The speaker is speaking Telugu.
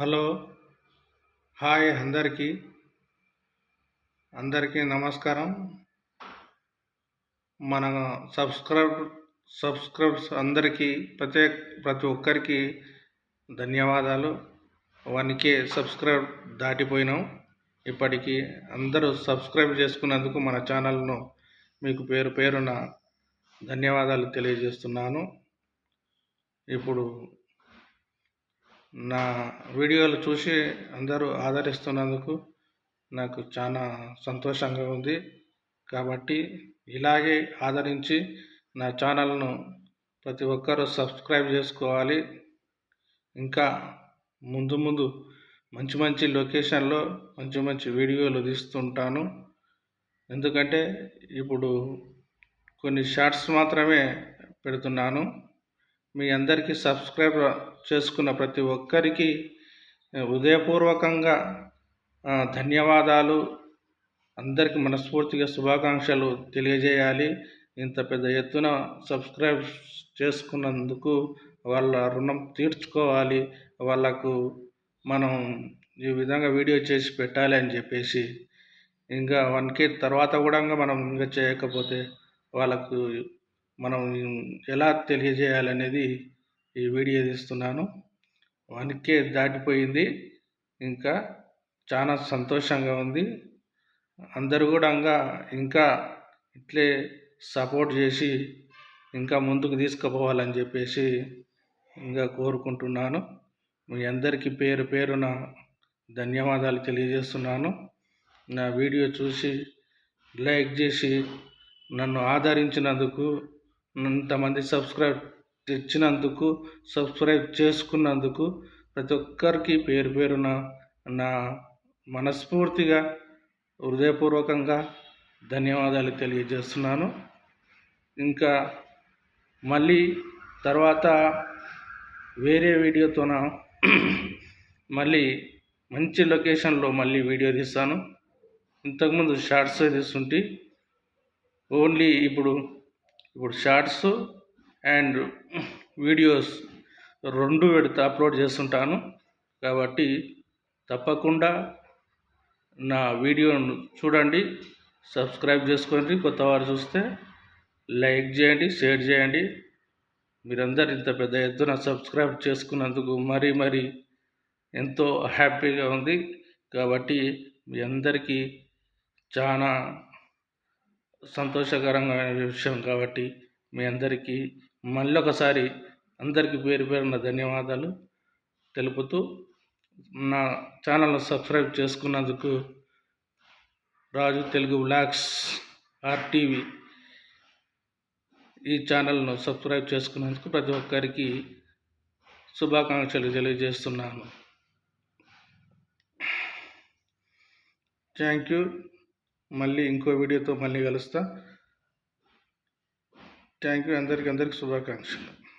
హలో. హాయ్ అందరికీ. అందరికీ నమస్కారం. మన సబ్స్క్రైబ్ సబ్స్క్రైబ్స్ అందరికీ ప్రతి ప్రతి ఒక్కరికి ధన్యవాదాలు. వన్కే సబ్స్క్రైబ్ దాటిపోయినాం. ఇప్పటికీ అందరూ సబ్స్క్రైబ్ చేసుకున్నందుకు మన ఛానల్ను మీకు పేరు పేరున ధన్యవాదాలు తెలియజేస్తున్నాను. ఇప్పుడు నా వీడియోలు చూసి అందరూ ఆదరిస్తున్నందుకు నాకు చాలా సంతోషంగా ఉంది. కాబట్టి ఇలాగే ఆదరించి నా ఛానల్ను ప్రతి ఒక్కరూ సబ్స్క్రైబ్ చేసుకోవాలి. ఇంకా ముందు ముందు మంచి మంచి లొకేషన్లో మంచి మంచి వీడియోలు తీస్తుంటాను. ఎందుకంటే ఇప్పుడు కొన్ని షార్ట్స్ మాత్రమే పెడుతున్నాను. మీ అందరికీ సబ్స్క్రైబ్ చేసుకున్న ప్రతి ఒక్కరికి హృదయపూర్వకంగా ధన్యవాదాలు. అందరికీ మనస్ఫూర్తిగా శుభాకాంక్షలు తెలియజేయాలి. ఇంత పెద్ద ఎత్తున సబ్స్క్రైబ్ చేసుకున్నందుకు వాళ్ళ రుణం తీర్చుకోవాలి. వాళ్ళకు మనం ఈ విధంగా వీడియో చేసి పెట్టాలి అని చెప్పేసి. ఇంకా వన్ కే తర్వాత కూడా మనం ఇంకా చేయకపోతే వాళ్ళకు మనం ఎలా తెలియజేయాలనేది ఈ వీడియో తీస్తున్నాను. వన్ కే దాటిపోయింది. ఇంకా చాలా సంతోషంగా ఉంది. అందరూ కూడా ఇంకా ఇట్లే సపోర్ట్ చేసి ఇంకా ముందుకు తీసుకుపోవాలని చెప్పేసి ఇంకా కోరుకుంటున్నాను. మీ అందరికీ పేరు పేరున ధన్యవాదాలు తెలియజేస్తున్నాను. నా వీడియో చూసి లైక్ చేసి నన్ను ఆదరించినందుకు ఇంతమంది సబ్స్క్రైబ్ తెచ్చినందుకు సబ్స్క్రైబ్ చేసుకున్నందుకు ప్రతి ఒక్కరికి పేరు పేరున నా మనస్ఫూర్తిగా హృదయపూర్వకంగా ధన్యవాదాలు తెలియజేస్తున్నాను. ఇంకా మళ్ళీ తర్వాత వేరే వీడియోతోన మళ్ళీ మంచి లొకేషన్లో మళ్ళీ వీడియో తీస్తాను. ఇంతకుముందు షార్ట్స్ తీస్తుంటే ఓన్లీ ఇప్పుడు ఇప్పుడు షార్ట్స్ అండ్ వీడియోస్ రెండు పెడితే అప్లోడ్ చేస్తుంటాను. కాబట్టి తప్పకుండా నా వీడియోను చూడండి సబ్స్క్రైబ్ చేసుకోండి. కొత్త వారు చూస్తే లైక్ చేయండి షేర్ చేయండి. మీరందరు ఇంత పెద్ద ఎత్తున సబ్స్క్రైబ్ చేసుకున్నందుకు మరీ మరీ ఎంతో హ్యాపీగా ఉంది. కాబట్టి మీ అందరికీ చాలా సంతోషకరమైన విషయం కాబట్టి మీ అందరికీ మళ్ళీ ఒకసారి అందరికీ పేరు పేరున ధన్యవాదాలు తెలుపుతూ నా ఛానల్ను సబ్స్క్రైబ్ చేసుకున్నందుకు రాజు తెలుగు బ్లాగ్స్ ఆర్టీవీ ఈ ఛానల్ను సబ్స్క్రైబ్ చేసుకున్నందుకు ప్రతి ఒక్కరికి శుభాకాంక్షలు తెలియజేస్తున్నాను. Thank you. మళ్ళీ ఇంకో వీడియోతో మళ్ళీ కలుస్తా. థ్యాంక్ యూ అందరికీ అందరికి శుభాకాంక్షలు.